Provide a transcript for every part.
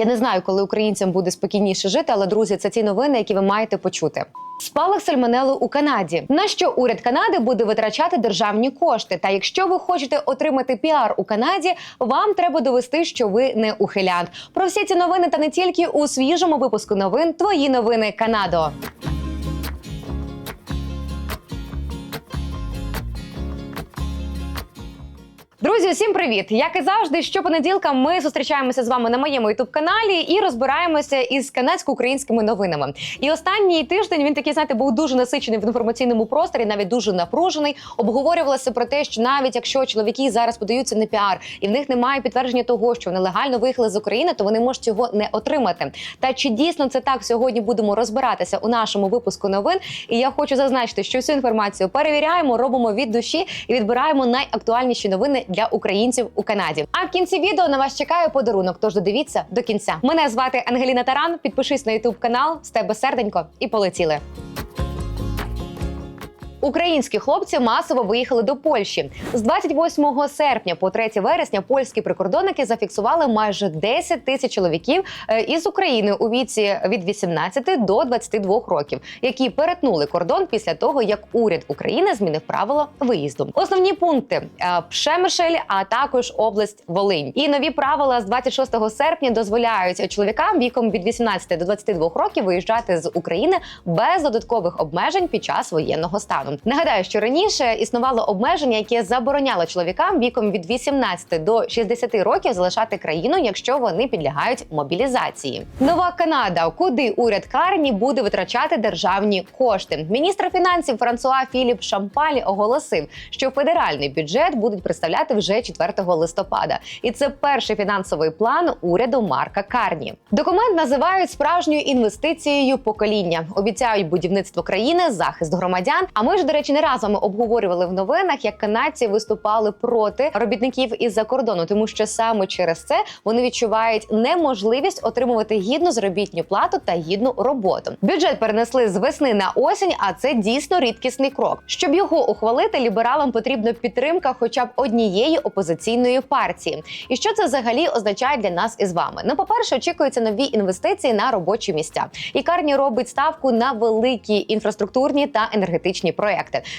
Я не знаю, коли українцям буде спокійніше жити, але друзі, це ті новини, які ви маєте почути. Спалах сальмонелу у Канаді. На що уряд Канади буде витрачати державні кошти? Та якщо ви хочете отримати піар у Канаді, вам треба довести, що ви не ухилянт. Про всі ці новини та не тільки у свіжому випуску новин Твої новини Канадо. Друзі, усім привіт! Як і завжди, щопонеділка ми зустрічаємося з вами на моєму ютуб каналі і розбираємося із канадсько-українськими новинами. І останній тиждень він такий, знаєте, був дуже насичений в інформаційному просторі, навіть дуже напружений. Обговорювалося про те, що навіть якщо чоловіки зараз подаються на піар, і в них немає підтвердження того, що вони легально виїхали з України, то вони можуть цього не отримати. Та чи дійсно це так сьогодні будемо розбиратися у нашому випуску новин? І я хочу зазначити, що всю інформацію перевіряємо, робимо від душі і відбираємо найактуальніші новини для українців у Канаді. А в кінці відео на вас чекає подарунок. Тож додивіться до кінця. Мене звати Ангеліна Таран. Підпишись на Ютуб канал, з тебе серденько і полетіли. Українські хлопці масово виїхали до Польщі з 28 серпня по 3 вересня. Польські прикордонники зафіксували майже 10 тисяч чоловіків е, із України у віці від 18 до 22 років, які перетнули кордон після того, як уряд України змінив правила виїзду. Основні пункти е, Пшемишель, а також область Волинь. І нові правила з 26 серпня дозволяють чоловікам віком від 18 до 22 років виїжджати з України без додаткових обмежень під час воєнного стану. Нагадаю, що раніше існувало обмеження, яке забороняло чоловікам віком від 18 до 60 років залишати країну, якщо вони підлягають мобілізації. Нова Канада, куди уряд Карні буде витрачати державні кошти. Міністр фінансів Франсуа Філіп Шампалі оголосив, що федеральний бюджет будуть представляти вже 4 листопада, і це перший фінансовий план уряду Марка Карні. Документ називають справжньою інвестицією покоління. Обіцяють будівництво країни, захист громадян. А ми ж, до речі, не раз з вами обговорювали в новинах, як канадці виступали проти робітників із-за кордону, тому що саме через це вони відчувають неможливість отримувати гідну заробітну плату та гідну роботу. Бюджет перенесли з весни на осінь, а це дійсно рідкісний крок. Щоб його ухвалити, лібералам потрібна підтримка, хоча б однієї опозиційної партії. І що це взагалі означає для нас із вами? Ну, по перше, очікуються нові інвестиції на робочі місця. І Карні робить ставку на великі інфраструктурні та енергетичні проекти.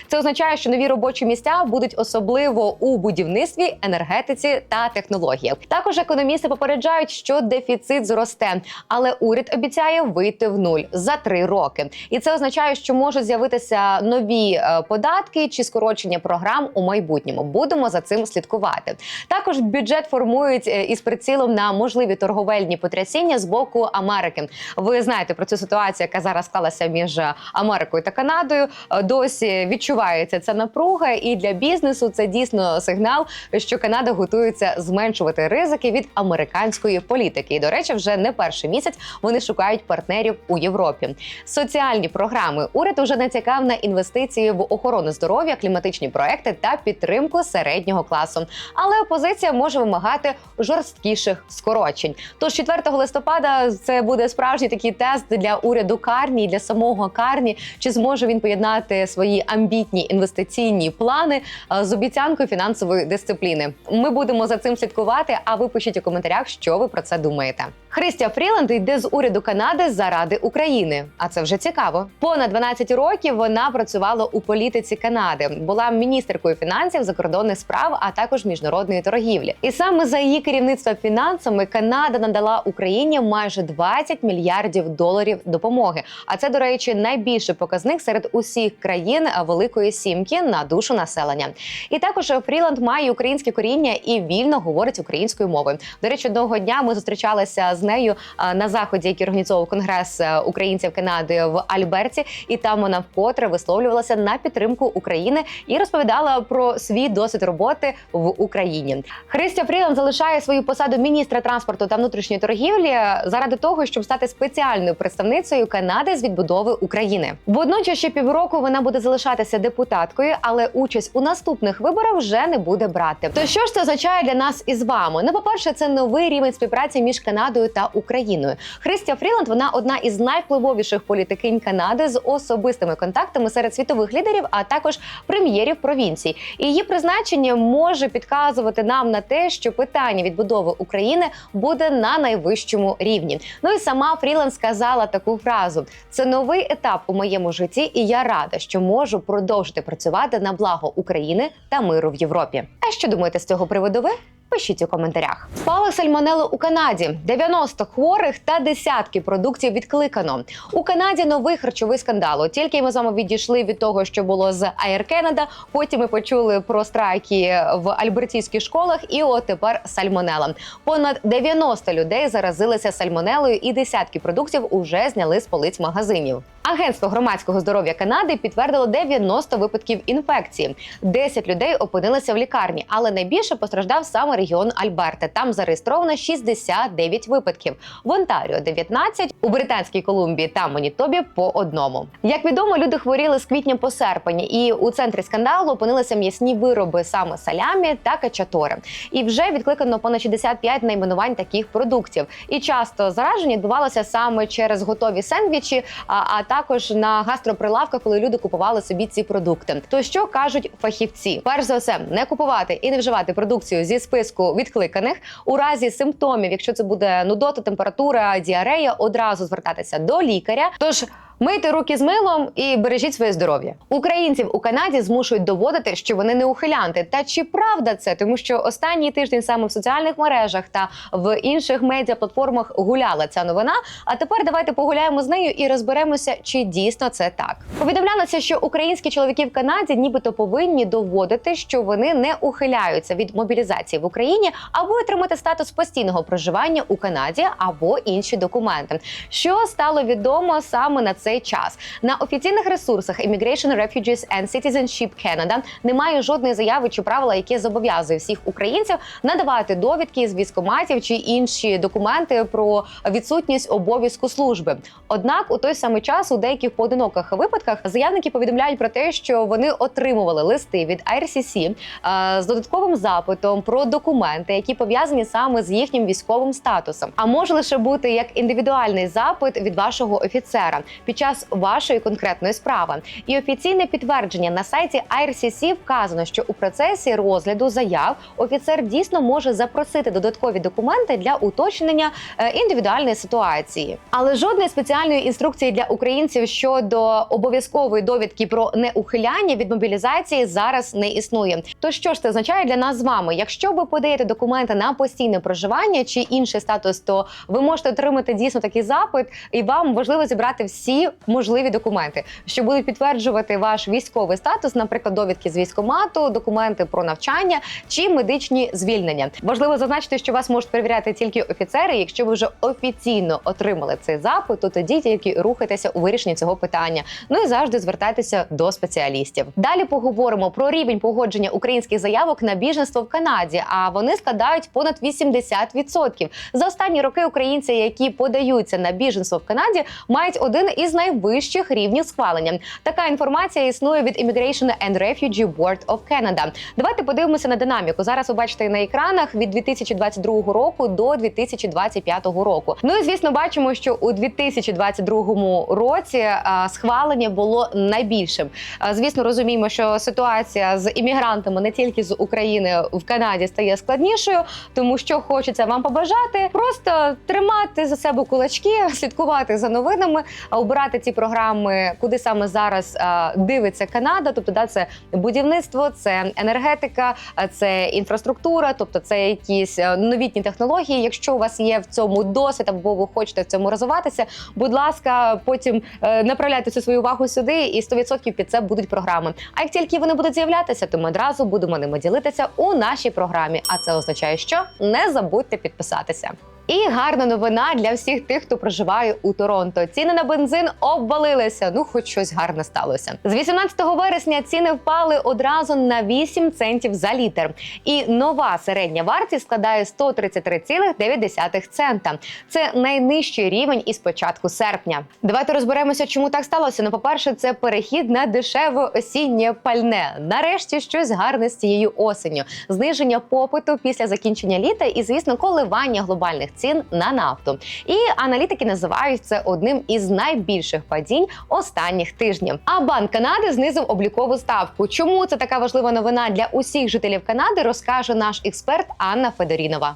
Це означає, що нові робочі місця будуть особливо у будівництві, енергетиці та технологіях. Також економісти попереджають, що дефіцит зросте, але уряд обіцяє вийти в нуль за три роки. І це означає, що можуть з'явитися нові е, податки чи скорочення програм у майбутньому. Будемо за цим слідкувати. Також бюджет формують е, із прицілом на можливі торговельні потрясіння з боку Америки. Ви знаєте про цю ситуацію, яка зараз склалася між Америкою та Канадою. Е, Досі відчувається ця напруга, і для бізнесу це дійсно сигнал, що Канада готується зменшувати ризики від американської політики. І до речі, вже не перший місяць вони шукають партнерів у Європі. Соціальні програми уряд уже націкав на інвестиції в охорону здоров'я, кліматичні проекти та підтримку середнього класу. Але опозиція може вимагати жорсткіших скорочень. Тож 4 листопада це буде справжній такий тест для уряду Карні і для самого Карні. Чи зможе він поєднати свої амбітні інвестиційні плани е, з обіцянкою фінансової дисципліни? Ми будемо за цим слідкувати. А ви пишіть у коментарях, що ви про це думаєте. Христя Фріланд йде з уряду Канади заради України. А це вже цікаво. Понад 12 років вона працювала у політиці Канади, була міністеркою фінансів, закордонних справ, а також міжнародної торгівлі. І саме за її керівництва фінансами Канада надала Україні майже 20 мільярдів доларів допомоги. А це, до речі, найбільший показник серед усіх країн Великої Сімки на душу населення. І також Фріланд має українське коріння і вільно говорить українською мовою. До речі, одного дня ми зустрічалися з нею на заході, який організовував конгрес е, українців Канади в Альберті, і там вона вкотре висловлювалася на підтримку України і розповідала про свій досвід роботи в Україні. Христя Фріланд залишає свою посаду міністра транспорту та внутрішньої торгівлі заради того, щоб стати спеціальною представницею Канади з відбудови України. Водночас ще півроку вона буде залишатися депутаткою, але участь у наступних виборах вже не буде брати. То що ж це означає для нас із вами? Ну, по перше, це новий рівень співпраці між Канадою та Україною. Христя Фріланд вона одна із найвпливовіших політикинь Канади з особистими контактами серед світових лідерів, а також прем'єрів провінцій. Її призначення може підказувати нам на те, що питання відбудови України буде на найвищому рівні. Ну і сама Фріланд сказала таку фразу: це новий етап у моєму житті, і я рада, що можу продовжити працювати на благо України та миру в Європі. А що думаєте з цього приводу? Ви? Пишіть у коментарях. Спалах сальмонели у Канаді 90 хворих та десятки продуктів відкликано. У Канаді новий харчовий скандал. От Тільки ми з вами відійшли від того, що було з Air Canada, Потім ми почули про страйки в альбертійських школах. І от тепер сальмонела. Понад 90 людей заразилися сальмонелою, і десятки продуктів уже зняли з полиць магазинів. Агентство громадського здоров'я Канади підтвердило 90 випадків інфекції. 10 людей опинилися в лікарні, але найбільше постраждав саме регіон Альберта. Там зареєстровано 69 випадків. В Онтаріо 19, у Британській Колумбії та Манітобі по одному. Як відомо, люди хворіли з квітня по серпень, і у центрі скандалу опинилися м'ясні вироби саме салямі та качатори. І вже відкликано понад 65 найменувань таких продуктів. І часто зараження відбувалося саме через готові сендвічі, а, а також на гастроприлавках, коли люди купували собі ці продукти. То що кажуть фахівці? Перш за все, не купувати і не вживати продукцію зі списку відкликаних у разі симптомів, якщо це буде нудота, температура, діарея, одразу звертатися до лікаря. Тож Мийте руки з милом і бережіть своє здоров'я. Українців у Канаді змушують доводити, що вони не ухилянти. Та чи правда це? Тому що останній тиждень саме в соціальних мережах та в інших медіаплатформах гуляла ця новина. А тепер давайте погуляємо з нею і розберемося, чи дійсно це так. Повідомлялося, що українські чоловіки в Канаді нібито повинні доводити, що вони не ухиляються від мобілізації в Україні або отримати статус постійного проживання у Канаді або інші документи. Що стало відомо саме на цей час на офіційних ресурсах Immigration, Refugees and Citizenship Canada немає жодної заяви чи правила, яке зобов'язує всіх українців надавати довідки з військоматів чи інші документи про відсутність обов'язку служби. Однак у той самий час у деяких поодиноких випадках заявники повідомляють про те, що вони отримували листи від IRCC е, з додатковим запитом про документи, які пов'язані саме з їхнім військовим статусом. А може лише бути як індивідуальний запит від вашого офіцера під час вашої конкретної справи. І офіційне підтвердження на сайті IRCC вказано, що у процесі розгляду заяв офіцер дійсно може запросити додаткові документи для уточнення е, індивідуальної ситуації. Але жодної спеціальної інструкції для українців щодо обов'язкової довідки про неухиляння від мобілізації зараз не існує. То що ж це означає для нас з вами? Якщо ви подаєте документи на постійне проживання чи інший статус, то ви можете отримати дійсно такий запит, і вам важливо зібрати всі можливі документи, що будуть підтверджувати ваш військовий статус, наприклад, довідки з військомату, документи про навчання чи медичні звільнення. Важливо зазначити, що вас можуть перевіряти тільки офіцери. Якщо ви вже офіційно отримали цей запит, то тоді тільки рухайтеся у вирішенні цього питання. Ну і завжди звертайтеся до спеціалістів. Далі поговоримо про рівень погодження українських заявок на біженство в Канаді. А вони складають понад 80%. За останні роки українці, які подаються на біженство в Канаді, мають один із найвищих рівнів схвалення. Така інформація існує від Immigration and Refugee Board of Canada. Давайте подивимося на динаміку. Зараз ви бачите на екранах від 2022 року до 2025 року. Ну і звісно, бачимо, що у 2022 році а, схвалення було найбільшим. А, звісно, розуміємо, що ситуація з іммігрантами не тільки з України в Канаді стає складнішою, тому що хочеться вам побажати просто тримати за себе кулачки, слідкувати за новинами, а, обирати ці програми, куди саме зараз а, дивиться Канада. Тобто, да, це будівництво, це енергетика, це інфраструктура, тобто це якісь новітні технології. Якщо у вас є в цьому досвід або ви хочете в цьому розвиватися, будь ласка, потім е, направляйте всю свою увагу сюди, і 100% під це будуть програми. А як тільки вони будуть з'являтися, то ми одразу будемо ними ділитися у нашій програмі. А це означає, що не забудьте підписатися. І гарна новина для всіх тих, хто проживає у Торонто. Ціни на бензин обвалилися. Ну, хоч щось гарне сталося. З 18 вересня ціни впали одразу на 8 центів за літр. І нова середня вартість складає 133,9 цента. Це найнижчий рівень із початку серпня. Давайте розберемося, чому так сталося. Ну, по-перше, це перехід на дешеве осіннє пальне. Нарешті щось гарне з цією осенню. Зниження попиту після закінчення літа і, звісно, коливання глобальних цін на нафту. І аналітики називають це одним із найбільших падінь останніх тижнів. А банк Канади знизив облікову ставку. Чому це така важлива новина для усіх жителів Канади? Розкаже наш експерт Анна Федорінова.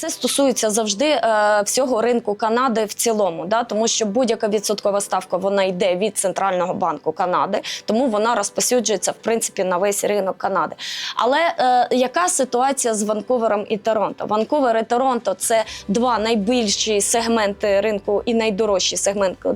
Це стосується завжди е, всього ринку Канади в цілому, да? тому що будь-яка відсоткова ставка вона йде від центрального банку Канади, тому вона розпосюджується в принципі на весь ринок Канади. Але е, яка ситуація з Ванкувером і Торонто? Ванкувер і Торонто це два найбільші сегменти ринку і найдорожчі сегменти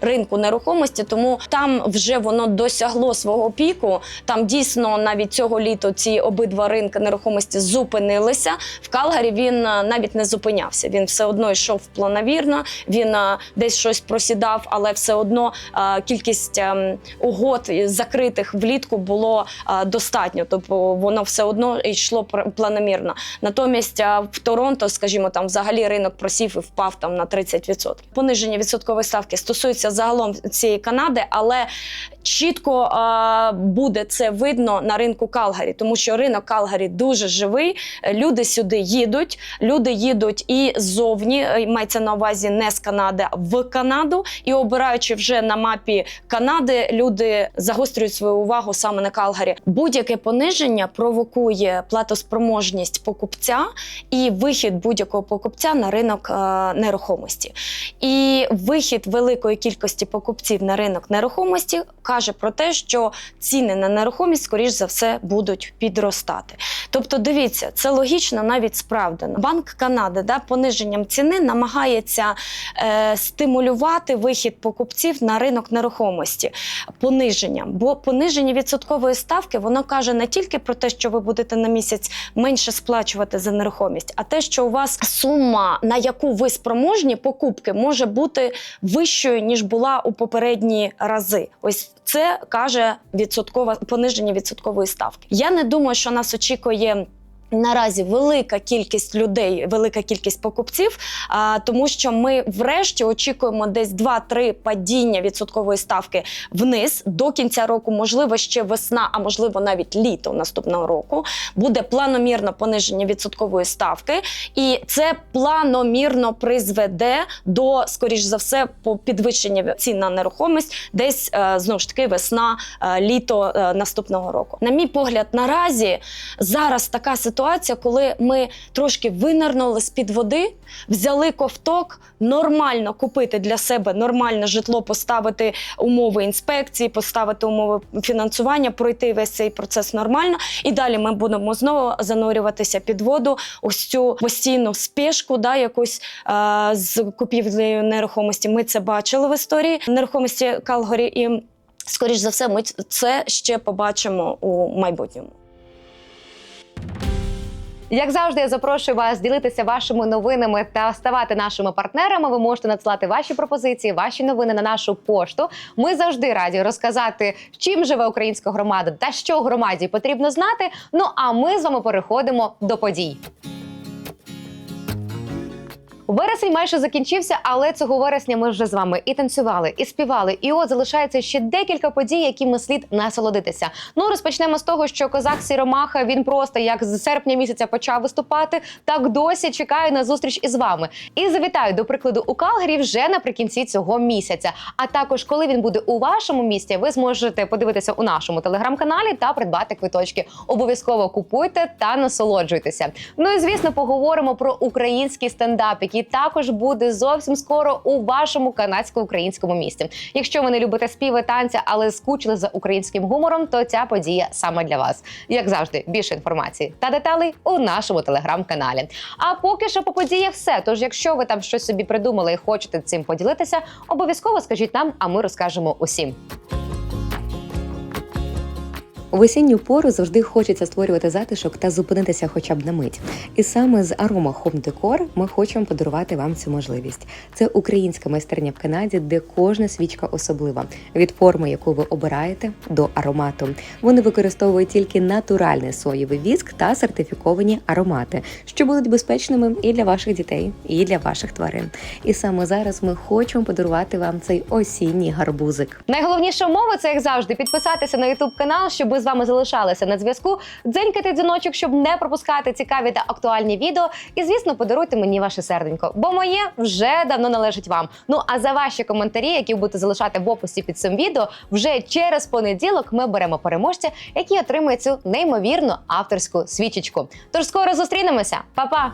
ринку нерухомості. Тому там вже воно досягло свого піку. Там дійсно навіть цього літа ці обидва ринки нерухомості зупинилися. В Калгарі він е, навіть не зупинявся. Він все одно йшов планомірно. Він е, десь щось просідав, але все одно е, кількість ем, угод закритих влітку було е, достатньо. Тобто воно все одно йшло планомірно. Натомість в Торонто, скажімо, там взагалі ринок просів і впав там на 30%. Пониження відсоткової ставки стосується загалом цієї Канади, але чітко буде це видно на ринку Калгарі, тому що ринок Калгарі дуже живий. Люди сюди їдуть. Люди їдуть і ззовні, е, мається на увазі не з Канади, а в Канаду. І обираючи вже на мапі Канади, люди загострюють свою увагу саме на Калгарі. Будь-яке пониження провокує платоспроможність покупця і вихід будь-якого покупця на ринок е, нерухомості. І вихід великої кількості покупців на ринок нерухомості каже про те, що ціни на нерухомість, скоріш за все, будуть підростати. Тобто, дивіться, це логічно, навіть справдано. Банк Канади да, пониженням ціни намагається е, стимулювати вихід покупців на ринок нерухомості пониженням. Бо пониження відсоткової ставки воно каже не тільки про те, що ви будете на місяць менше сплачувати за нерухомість, а те, що у вас сума, на яку ви спроможні покупки, може бути вищою ніж була у попередні рази. Ось це каже відсоткова пониження відсоткової ставки. Я не думаю, що нас очікує. Наразі велика кількість людей, велика кількість покупців, а, тому що ми врешті очікуємо десь 2-3 падіння відсоткової ставки вниз до кінця року. Можливо, ще весна, а можливо навіть літо наступного року. Буде планомірно пониження відсоткової ставки, і це планомірно призведе до, скоріш за все, по підвищення цін на нерухомість, десь е, знову ж таки весна, е, літо е, наступного року. На мій погляд, наразі зараз така ситуація, коли ми трошки винирнули з під води, взяли ковток, нормально купити для себе нормальне житло, поставити умови інспекції, поставити умови фінансування, пройти весь цей процес нормально. І далі ми будемо знову занурюватися під воду, ось цю постійну спешку, да, якусь е, з купівлею нерухомості. Ми це бачили в історії нерухомості Калгорі, і скоріш за все, ми це ще побачимо у майбутньому. Як завжди, я запрошую вас ділитися вашими новинами та ставати нашими партнерами. Ви можете надсилати ваші пропозиції, ваші новини на нашу пошту. Ми завжди раді розказати, чим живе українська громада та що громаді потрібно знати. Ну а ми з вами переходимо до подій. Вересень майже закінчився, але цього вересня ми вже з вами і танцювали, і співали. І от залишається ще декілька подій, якими слід насолодитися. Ну розпочнемо з того, що козак Сіромаха він просто як з серпня місяця почав виступати, так досі чекає на зустріч із вами. І завітаю до прикладу у Калгарі вже наприкінці цього місяця. А також, коли він буде у вашому місті, ви зможете подивитися у нашому телеграм-каналі та придбати квиточки. Обов'язково купуйте та насолоджуйтеся. Ну і звісно, поговоримо про український стендап, який також буде зовсім скоро у вашому канадсько-українському місті. Якщо ви не любите співи танця, але скучили за українським гумором, то ця подія саме для вас. Як завжди, більше інформації та деталей у нашому телеграм-каналі. А поки що по подіях все. Тож, якщо ви там щось собі придумали і хочете цим поділитися, обов'язково скажіть нам, а ми розкажемо усім. В осінню пору завжди хочеться створювати затишок та зупинитися хоча б на мить. І саме з Aroma Home Decor ми хочемо подарувати вам цю можливість. Це українська майстерня в Канаді, де кожна свічка особлива від форми, яку ви обираєте, до аромату. Вони використовують тільки натуральний соєвий віск та сертифіковані аромати, що будуть безпечними і для ваших дітей, і для ваших тварин. І саме зараз ми хочемо подарувати вам цей осінній гарбузик. Найголовніша умова це як завжди підписатися на YouTube канал, щоб з вами залишалися на зв'язку. Дзенькайте дзвіночок, щоб не пропускати цікаві та актуальні відео. І звісно, подаруйте мені ваше серденько, бо моє вже давно належить вам. Ну а за ваші коментарі, які будете залишати в описі під цим відео, вже через понеділок ми беремо переможця, який отримує цю неймовірну авторську свічечку. Тож скоро зустрінемося, Па-па!